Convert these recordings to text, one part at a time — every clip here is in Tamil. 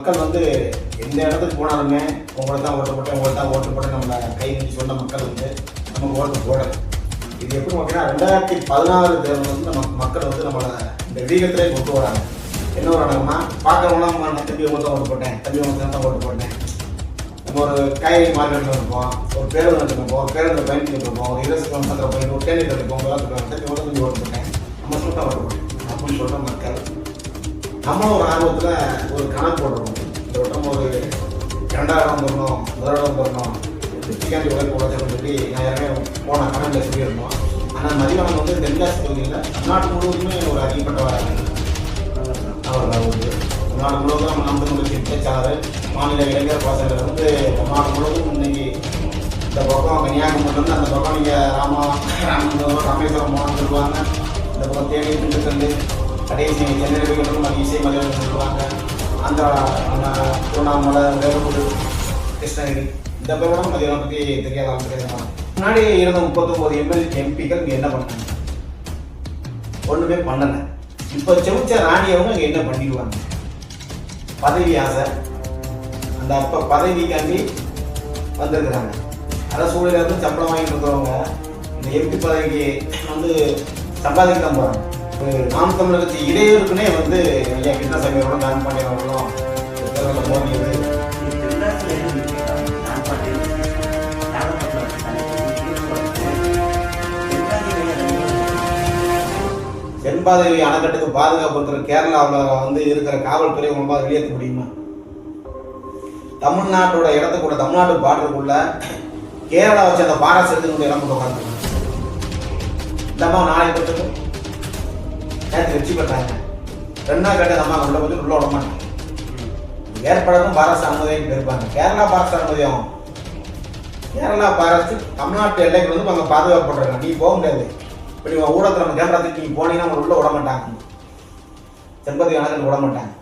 மக்கள் வந்து எந்த இடத்துக்கு போனாலுமே உங்களை தான் ஓட்டு போட்டேன் உங்களை தான் ஓட்டு போட்டேன் நம்மளை கை நீட்டி சொன்ன மக்கள் வந்து நம்ம ஓட்டு போடல. இது எப்படி பார்த்தீங்கன்னா ரெண்டாயிரத்தி பதினாறு தேர்தல் வந்து நம்ம மக்கள் வந்து நம்மளை இந்த வீகத்திலே கொண்டு வராங்க. என்ன வராங்கன்னா பார்க்குறவங்களாம் நான் தம்பி உங்களுக்கு தான் ஓட்டு போட்டேன் தம்பி உங்களுக்கு தான் ஓட்டு போட்டேன். நம்ம ஒரு காய்கறி மார்க்கெட்டில் இருப்போம் ஒரு பேருந்து இருப்போம் பேருந்து பயணிட்டு இருப்போம் ஒரு இருபது கிலோமீட்டர் பயணி ஒரு தேநீர் இருப்போம் எல்லாம் தம்பி உங்களுக்கு தம்பி ஓட்டு போட்டேன். நம்ம சொல்லிட்டு ஓட்டு போட்டேன். அப்படின்னு சொல்கிற மக்கள் நம்ம ஒரு ஆர்வத்தில் ஒரு கணக்கு போடுறோம் இந்த வட்டம் ஒரு இரண்டாயிரம் வரணும் முதலிடம் வரணும் வெற்றிக்காண்டி உழைப்பு உழைச்சோம்னு சொல்லி நான் ஏற்கனவே போன கணக்கில் சொல்லியிருந்தோம். ஆனால் மதியானம் வந்து தென்காசி பகுதியில் தமிழ்நாட்டு முழுவதுமே ஒரு அறியப்பட்ட அவர் வந்து. தமிழ்நாடு முழுவதும் நம்ம நம்ம முடிச்சு பேச்சாளர் மாநில இளைஞர் பாசகர் வந்து தமிழ்நாடு முழுவதும் இன்னைக்கு இந்த பக்கம் கன்னியாகுமரியிலேருந்து அந்த பக்கம் நீங்கள் ராமா ராமேஸ்வரம் ராமேஸ்வரம் போகணும்னு சொல்லுவாங்க. இந்த பக்கம் தேனி திண்டுக்கல் கடைசி சென்னை வைக்கணும் அது இசை மலையாளம் சொல்லுவாங்க ஆந்திரா நம்ம திருவண்ணாமலை வேலூர் கிருஷ்ணகிரி இந்த பேரும் மதியம் பற்றி தெரியாத ஆள் முன்னாடி இருந்த முப்பத்தொம்போது எம்எல் எம்பிகள் இங்கே என்ன பண்ணாங்க? ஒன்றுமே பண்ணலை. இப்போ செமிச்ச ராணியவங்க இங்கே என்ன பண்ணிடுவாங்க? பதவி ஆசை. அந்த அப்போ பதவிக்காண்டி வந்திருக்கிறாங்க. அதான் சூழலில் இருந்து சம்பளம் வாங்கிட்டு இருக்கிறவங்க இந்த எம்பி பதவிக்கு வந்து சம்பாதிக்க தான் போகிறாங்க நாம் தமிழகத்து இடையூறுக்குனே வந்து ஐயா கிருஷ்ணசாமியோட நான் பண்ணிடுறவங்களும் மோதியது. தென்பாதவி அணைக்கட்டுக்கு பாதுகாப்பு இருக்கிற கேரளாவில் வந்து இருக்கிற காவல்துறை உங்களால் வெளியேற்ற முடியுமா? தமிழ்நாட்டோட இடத்துக்குள்ள தமிழ்நாட்டு பார்டருக்குள்ள கேரளா வச்சு அந்த பாரசத்துக்கு இடம் கொண்டு உட்காந்து இந்தம்மா நாளை பட்டு நேற்று வெற்றி பெற்றாங்க? ரெண்டா கேட்டது அம்மா உள்ள வந்து உள்ள விட மாட்டாங்க ஏற்படணும் பாரஸ் அனுமதின்னு இருப்பாங்க கேரளா பாரஸ் அனுமதியும் கேரளா பாரஸ்ட் தமிழ்நாட்டு எல்லைக்கு வந்து அங்கே பாதுகாப்பு பண்றாங்க நீ போக முடியாது. இப்படி நீ ஊடகத்தில் நம்ம கேமரா தூக்கி நீ போனீங்கன்னா அவங்க உள்ள விட மாட்டாங்க. செம்பதி கணக்கில் விட மாட்டாங்க.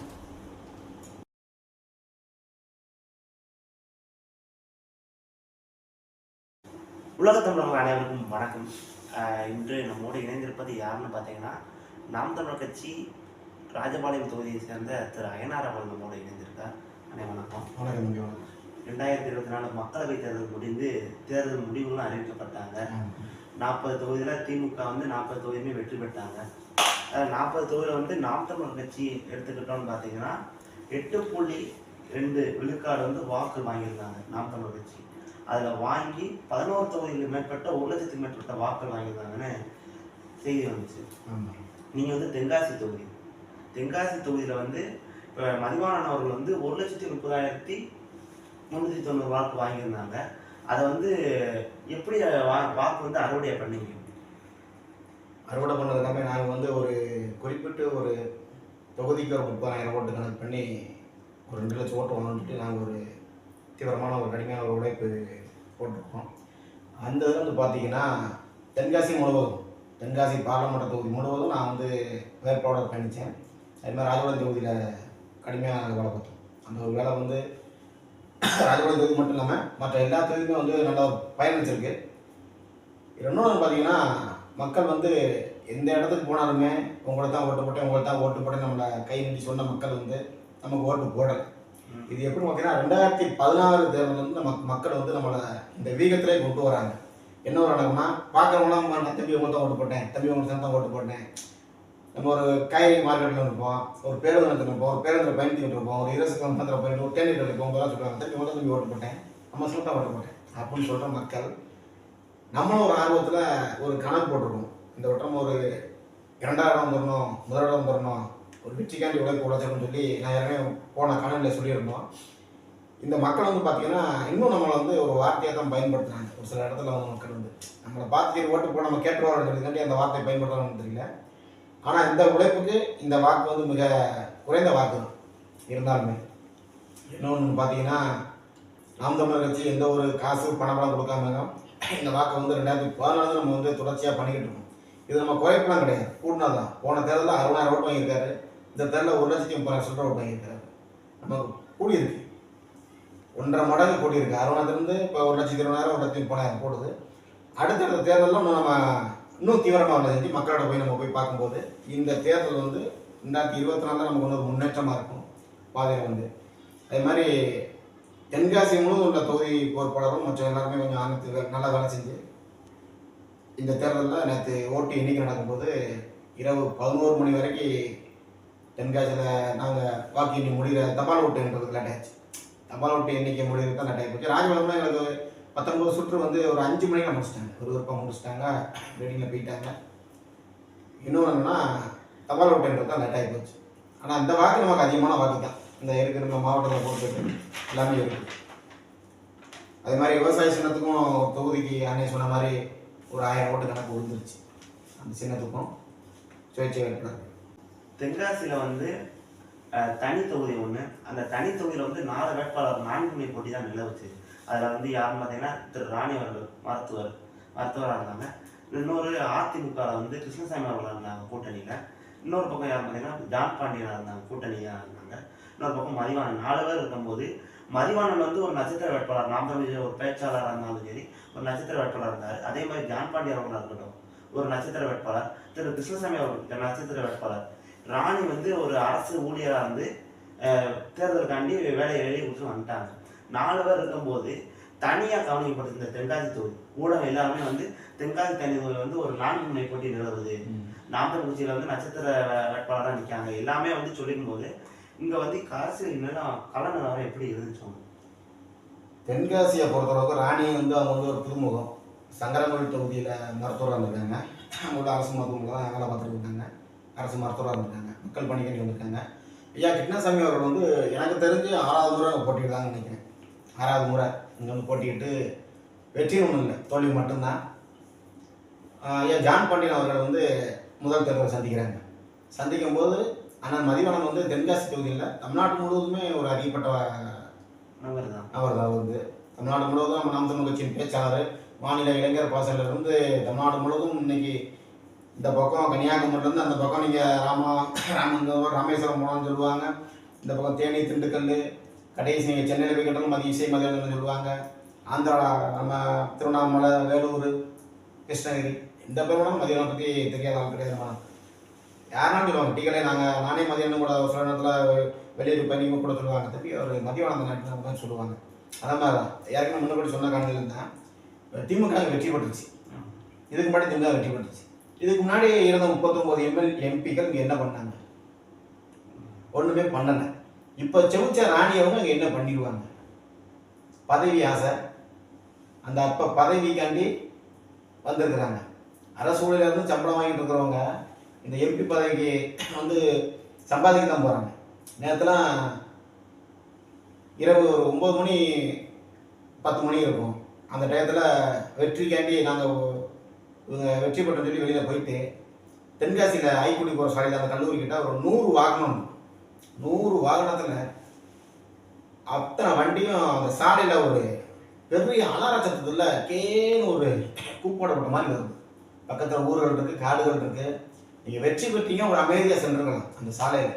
உலக தமிழர்கள் அனைவருக்கும் வணக்கம். இன்று நம்மோடு இணைந்திருப்பது யாருன்னு பார்த்தீங்கன்னா நாம் தமிழர் கட்சி ராஜபாளையம் தொகுதியை சேர்ந்த திரு அயனார் அவர்கள் நம்மோடு இணைந்திருக்கார். அனை வணக்கம். வணக்கம். ரெண்டாயிரத்தி இருபத்தி நாலு மக்களவைத் தேர்தல் முடிந்து தேர்தல் முடிவுகளும் அறிவிக்கப்பட்டாங்க. நாற்பது தொகுதியில் திமுக வந்து நாற்பது தொகுதியுமே வெற்றி பெற்றாங்க. நாற்பது தொகுதியில் வந்து நாம் தமிழர் கட்சி எடுத்துக்கிட்டோம்னு பார்த்தீங்கன்னா எட்டு புள்ளி ரெண்டு விழுக்காடு வந்து வாக்கு வாங்கியிருந்தாங்க நாம் தமிழர் கட்சி. அதில் வாங்கி பதினோரு தொகுதிகளுக்கு மேற்பட்ட ஒரு லட்சத்துக்கு மேற்பட்ட வாக்குகள் வாங்கியிருந்தாங்கன்னு செய்தி வந்துச்சு. நீங்கள் வந்து தென்காசி தொகுதி. தென்காசி தொகுதியில் வந்து இப்போ மதிவாணன் அவர்கள் வந்து ஒரு லட்சத்தி முப்பதாயிரத்தி முந்நூற்றி தொண்ணூறு வாக்கு வாங்கியிருந்தாங்க. அதை வந்து எப்படி வா- வாக்கு வந்து அறுவடை பண்ணீங்க? அறுவடை பண்ணது எல்லாமே நாங்கள் வந்து ஒரு குறிப்பிட்டு ஒரு தொகுதிக்கு ஒரு முப்பதாயிரம் ஓட்டு கணக்கு பண்ணி ஒரு ரெண்டு லட்சம் ஓட்டு வாங்கிட்டு நாங்கள் ஒரு தீவிரமான ஒரு கடுமையான ஒரு உழைப்பு போட்டிருக்கோம். அந்த இதில் வந்து பார்த்தீங்கன்னா தென்காசி முழுவதும் தென்காசி பார்லமெண்ட் தொகுதி முழுவதும் நான் வந்து வேட்பாளர் பயணித்தேன் அது மாதிரி ராஜபாளையம் தொகுதியில் கடுமையாக வேலை பார்த்தோம் அந்த ஒரு வேலை வந்து ராஜபாளையம் தொகுதி மட்டும் இல்லாமல் மற்ற எல்லா தொகுதியுமே வந்து நல்லா பயணிச்சிருக்கு இன்னொன்று பார்த்தீங்கன்னா மக்கள் வந்து எந்த இடத்துக்கு போனாலுமே உங்களை தான் ஓட்டு போட்டேன் உங்களை தான் ஓட்டு போட்டேன் நம்மளை கை நீட்டி சொன்ன மக்கள் வந்து நமக்கு ஓட்டு போடலை. இது எப்படி பார்த்தீங்கன்னா ரெண்டாயிரத்தி பதினாறு தேர்தல் வந்து நம்ம மக்கள் வந்து நம்மளை இந்த வீகத்திலே கொண்டு வராங்க. என்ன ஒரு வராங்கன்னா பார்க்குறவங்களாம் நான் தம்பி உங்களுக்கு தான் ஓட்டு போட்டேன் தம்பி உங்களுக்கு தான் ஓட்டு போட்டேன். நம்ம ஒரு காய்கறி மார்க்கெட்டில் இருப்போம் ஒரு பேருந்து இருப்போம் ஒரு பேருந்தில் பயணித்துக்கிட்டு இருப்போம் ஒரு இருபது கிலோமீட்டர் பயணி ஒரு தேநீர் இருப்போம் உங்களாம் சொல்லுவாங்க தம்பி உங்களை தம்பி ஓட்டு போட்டேன் நம்ம சொல்லிட்டு ஓட்டு போட்டேன் அப்படின்னு சொல்கிற மக்கள் நம்மளும் ஒரு ஆர்வத்தில் ஒரு கணக்கு போட்டிருக்கோம். இந்த வட்டம் ஒரு இரண்டாயிரம் வரணும் முதலிடம் வரணும் ஒரு வெற்றிக்காண்டி உழைப்பு உழைச்சோம்னு சொல்லி நான் ஏற்கனவே போன கணக்கில் சொல்லியிருந்தோம். இந்த மக்கள் வந்து பார்த்தீங்கன்னா இன்னும் நம்மளை வந்து ஒரு வார்த்தையாக தான் பயன்படுத்துறாங்க. ஒரு சில இடத்துல வந்து மக்கள் வந்து நம்மளை பார்த்து ஓட்டு போட நம்ம கேட்டுருவாருன்றதுக்காண்டி அந்த வார்த்தையை பயன்படுத்துறாங்கன்னு தெரியல. ஆனால் இந்த உழைப்புக்கு இந்த வாக்கு வந்து மிக குறைந்த வாக்கு தான் இருந்தாலுமே. இன்னொன்று பார்த்தீங்கன்னா நாம் தமிழர் கட்சி எந்த ஒரு காசு பணப்படம் கொடுக்காம இந்த வாக்கை வந்து ரெண்டாயிரத்தி பதினாலு நம்ம வந்து தொடர்ச்சியாக பண்ணிக்கிட்டு இருக்கோம். இது நம்ம குறைப்பெல்லாம் கிடையாது. கூட்டினா தான். போன தேர்தலில் அறுபதாயிரம் ஓட்டு வாங்கியிருக்காரு. இந்த தேர்தலில் ஒரு லட்சத்தி முப்பதாயிரம் சொல்கிற ஓட்டு வாங்கியிருக்காரு. நமக்கு கூடியிருக்கு. ஒன்றரை மடங்கு கூட்டியிருக்கு. அறுபதாயிரத்துலேருந்து இப்போ ஒரு லட்சத்தி இருபதாயிரம் ஒரு லட்சத்தி முப்பதாயிரம் போடுது. அடுத்தடுத்த தேர்தலில் இன்னும் நம்ம இன்னும் தீவிரமாக வேலை செஞ்சு மக்களோட போய் நம்ம போய் பார்க்கும்போது இந்த தேர்தல் வந்து ரெண்டாயிரத்தி இருபத்தி நாலில் நமக்கு வந்து ஒரு முன்னேற்றமாக இருக்கும். பாதையில் வந்து. அதே மாதிரி தென்காசி முழுவதும் உள்ள தொகுதி பொறுப்பாளரும் மற்ற எல்லாருமே கொஞ்சம் ஆனத்துக்கு நல்லா வேலை செஞ்சு. இந்த தேர்தலில் நேற்று ஓட்டு எண்ணிக்கை நடக்கும்போது இரவு பதினோரு மணி வரைக்கும் தென்காசியில் நாங்கள் வாக்கு எண்ணி முடிகிற தபால் ஓட்டுன்றது லேட் தபால் ஓட்டு எண்ணிக்கை முடிகிறது தான் லேட் போச்சு ராஜபாளையம்ல எங்களுக்கு பத்தொன்பது சுற்று வந்து ஒரு அஞ்சு மணிக்கு முடிச்சிட்டாங்க. ஒரு விருப்பம் முடிச்சிட்டாங்க வெயிட்டிங்கில் போயிட்டாங்க. இன்னொன்று என்னன்னா தபால் ஓட்டுன்றது தான் லேட் போச்சு. ஆனால் அந்த வாக்கு நமக்கு அதிகமான வாக்கு தான். இந்த இருக்கிற மாவட்டத்தில் மாவட்டத்தை பொறுத்து எல்லாமே இருக்குது அதே மாதிரி விவசாய சின்னத்துக்கும் தொகுதிக்கு அன்னை சொன்ன மாதிரி ஒரு ஆயிரம் ஓட்டு கணக்கு விழுந்துருச்சு. அந்த சின்னத்துக்கும் சுயேட்சை வேட்பாளர் தென்காசியில் வந்து தனி தொகுதி ஒன்று அந்த தனி தொகுதியில் வந்து நாலு வேட்பாளர் நான்கு முனை போட்டி தான் நிலவுச்சு. அதில் வந்து யாருன்னு பார்த்தீங்கன்னா திரு ராணி அவர்கள் மருத்துவர் மருத்துவராக இருந்தாங்க. இன்னொரு அதிமுகவில் வந்து கிருஷ்ணசாமி அவர்கள் இருந்தாங்க கூட்டணியில். இன்னொரு பக்கம் யார் பார்த்தீங்கன்னா ஜான் பாண்டியனாக இருந்தாங்க கூட்டணியாக இருந்தாங்க. இன்னொரு பக்கம் மதிவாணன். நாலு பேர் இருக்கும்போது மதிவாணன் வந்து ஒரு நட்சத்திர வேட்பாளர். நாம் தமிழ் ஒரு பேச்சாளராக இருந்தாலும் சரி ஒரு நட்சத்திர வேட்பாளர் இருந்தார். அதே மாதிரி ஜான் பாண்டியன் அவர்களாக இருக்கட்டும் ஒரு நட்சத்திர வேட்பாளர். திரு கிருஷ்ணசாமி அவர்கள் நட்சத்திர வேட்பாளர். ராணி வந்து ஒரு அரசு ஊழியராக இருந்து தேர்தலுக்காண்டி வேலையை எழுதி கொடுத்து வந்துட்டாங்க. நாலு பேர் இருக்கும்போது தனியாக கவனிக்கப்பட்டது இந்த தென்காசி தொகுதி ஊடகம் எல்லாமே வந்து தென்காசி தனி தொகுதி வந்து ஒரு நான்கு முனை போட்டி நிலவுது. நாமக்கல் வந்து நட்சத்திர வேட்பாளராக நிற்காங்க எல்லாமே வந்து சொல்லிக்கும் போது இங்கே வந்து அரசியல் நிலம் கள நிலவரம் எப்படி இருந்துச்சு? தென்காசியை பொறுத்தளவுக்கு ராணி வந்து அவங்க வந்து ஒரு புதுமுகம் சங்கரங்கோவில் தொகுதியில் மருத்துவராக இருந்திருக்காங்க. அவங்க உள்ள அரசு மருத்துவமனை தான் வேலை பார்த்துட்டு இருக்காங்க. அரசு மருத்துவராக இருந்திருக்காங்க. மக்கள் பணிக்கணி வந்திருக்காங்க. ஐயா கிருஷ்ணசாமி அவர்கள் வந்து எனக்கு தெரிஞ்சு ஆறாவது முறை போட்டியிடுறாங்கன்னு நினைக்கிறேன். ஆறாவது முறை இங்கே வந்து போட்டியிட்டு வெற்றி ஒன்றும் இல்லை. தோல்வி மட்டும்தான். ஐயா ஜான் பாண்டியன் அவர்கள் வந்து முதல் தேர்தலை சந்திக்கிறாங்க. சந்திக்கும் போது அண்ணன் மதிவனம் வந்து தென்காசி தொகுதியில் தமிழ்நாட்டு முழுவதுமே ஒரு அறியப்பட்ட நபர் தான் அவர் தான் வந்து. தமிழ்நாடு முழுவதும் நம்ம நாம் தமிழ் கட்சியின் பேச்சாளர் மாநில இளைஞர் பாசறையில இருந்து தமிழ்நாடு முழுவதும் இன்னைக்கு இந்த பக்கம் கன்னியாகுமரிலேருந்து அந்த பக்கம் நீங்கள் ராமா ராமந்தபுரம் ராமேஸ்வரம் போனோம்னு சொல்லுவாங்க. இந்த பக்கம் தேனி திண்டுக்கல் கடைசி நீங்கள் சென்னையில் போய் கட்டணும் மதிய இசை மதியானம்னு சொல்லுவாங்க. ஆந்திரா நம்ம திருவண்ணாமலை வேலூர் கிருஷ்ணகிரி இந்த பேரும் மதியம் பற்றி தெரியாத ஆள் கிடையாது நம்ம. யாருனாலும் சொல்லுவாங்க டீ கடை நாங்கள் நானே மதியானம் கூட சில நேரத்தில் வெளியூர் பயணிங்க கூட சொல்லுவாங்க. தம்பி அவர் மதியானம் நாட்டில் சொல்லுவாங்க. அதே மாதிரி தான். யாருக்கும் முன்னாடி சொன்ன காரணம் இருந்தேன் திமுக வெற்றி பெற்றுச்சு. இதுக்கு முன்னாடி திமுக வெற்றி பெற்றுச்சு. இதுக்கு முன்னாடி இருந்த முப்பத்தொம்போது எம்எல் எம்பிக்கள் இங்கே என்ன பண்ணாங்க? ஒன்றுமே பண்ணலை. இப்போ செவுச்ச ராணி அவங்க அங்கே என்ன பண்ணிடுவாங்க? பதவி ஆசை. அந்த அப்போ பதவிக்காண்டி வந்திருக்கிறாங்க. அரசு இருந்து சம்பளம் வாங்கிட்டு இருக்கிறவங்க இந்த எம்பி பதவிக்கு வந்து சம்பாதிக்க தான் போகிறாங்க நேரத்துலாம் இரவு ஒரு ஒம்பது மணி பத்து மணி இருக்கும். அந்த டயத்தில் வெற்றிக்காண்டி நாங்கள் இவங்க வெற்றி பெற்ற சொல்லி வெளியில் போயிட்டு தென்காசியில் ஐக்குடி போகிற சாலையில் அந்த கல்லூரி கிட்ட ஒரு நூறு வாகனம் நூறு வாகனத்தில் அத்தனை வண்டியும் அந்த சாலையில் ஒரு பெரிய அலார சத்தத்தில் கேன்னு ஒரு கூப்பாடப்பட்ட மாதிரி வருது. பக்கத்தில் ஊர்கள் இருக்குது காடுகள் இருக்குது நீங்கள் வெற்றி பெற்றீங்க ஒரு அமைதியாக சென்றுக்கலாம் அந்த சாலையில்.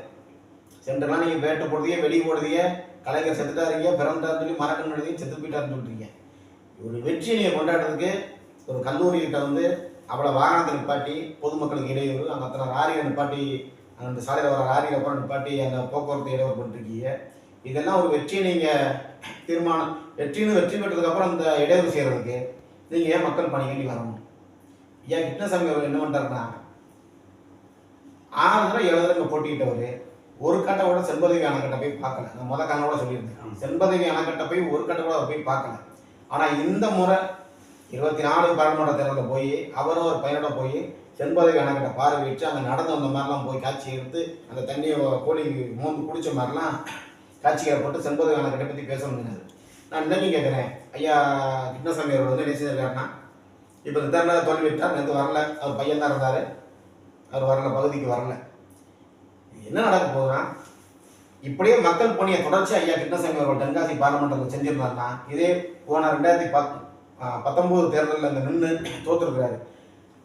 சென்றுலாம் நீங்கள் வேட்டை போடுறதையே வெளியே போடுறதையே கலைஞர் செத்துட்டாருங்க பிறந்தாருன்னு சொல்லி மறக்கணும் செத்து போயிட்டாருன்னு சொல்றீங்க. ஒரு வெற்றியை நீங்கள் கொண்டாடுறதுக்கு ஒரு கல்லூரிகிட்ட வந்து அவ்வளோ வாகனத்தை நிப்பாட்டி பொதுமக்களுக்கு இடையூறு அங்கே அத்தனை லாரியை நிப்பாட்டி அந்த சாலையில் வர லாரியில் அப்புறம் நிப்பாட்டி அந்த போக்குவரத்து இடையூறு பண்ணிருக்கீங்க. இதெல்லாம் ஒரு வெற்றியை நீங்கள் தீர்மானம் வெற்றின்னு வெற்றி பெற்றதுக்கப்புறம் இந்த இடையூறு செய்கிறதுக்கு நீங்கள் ஏன் மக்கள் பணிக்காண்டி வரணும்? ஏன் கிருஷ்ணசாமி அவர் என்ன பண்ணுறாருன்னா ஆறு தடவை ஏழு தடவை போட்டிக்கிட்டவர் ஒரு கட்டை கூட செண்பதவி அணைக்கட்டை போய் பார்க்கல. நான் முத கண்ணோட சொல்லியிருந்தேன். செண்பதவி அணைக்கட்டை போய் ஒரு கட்டை கூட போய் பார்க்கல. ஆனால் இந்த முறை இருபத்தி நாலு பாராளுமன்ற தேர்தலில் போய் அவரும் ஒரு பையனோட போய் செண்பதவி அணைக்கட்டை பார்வையிட்டு அங்கே நடந்து வந்த மாதிரிலாம் போய் காட்சி எடுத்து அந்த தண்ணியை கோழி மூந்து குடித்த மாதிரிலாம் காட்சி ஏற்பட்டு செண்பதவி அணைக்கட்டை பற்றி பேசணும்னு நான் இன்னைக்கு கேட்குறேன் ஐயா கிருஷ்ணசாமி அவர் வந்து என்ன செஞ்சிருக்காருன்னா இப்போ இந்த தேர்தலில் தோல்வி விட்டார் நேற்று வரல. அவர் பையன் தான் இருந்தார். அவர் வரல பகுதிக்கு வரல. என்ன நடக்க போகுதுன்னா இப்படியே மக்கள் பணியை தொடர்ச்சி ஐயா கிருஷ்ணசாமி அவர்கள் தென்காசி பாராளுமன்றத்தில் செஞ்சிருந்தாருன்னா இதே போன ரெண்டாயிரத்தி பத்து பத்தொம்போது தேர்தலில் அங்கே நின்று தோத்துருக்கிறாரு.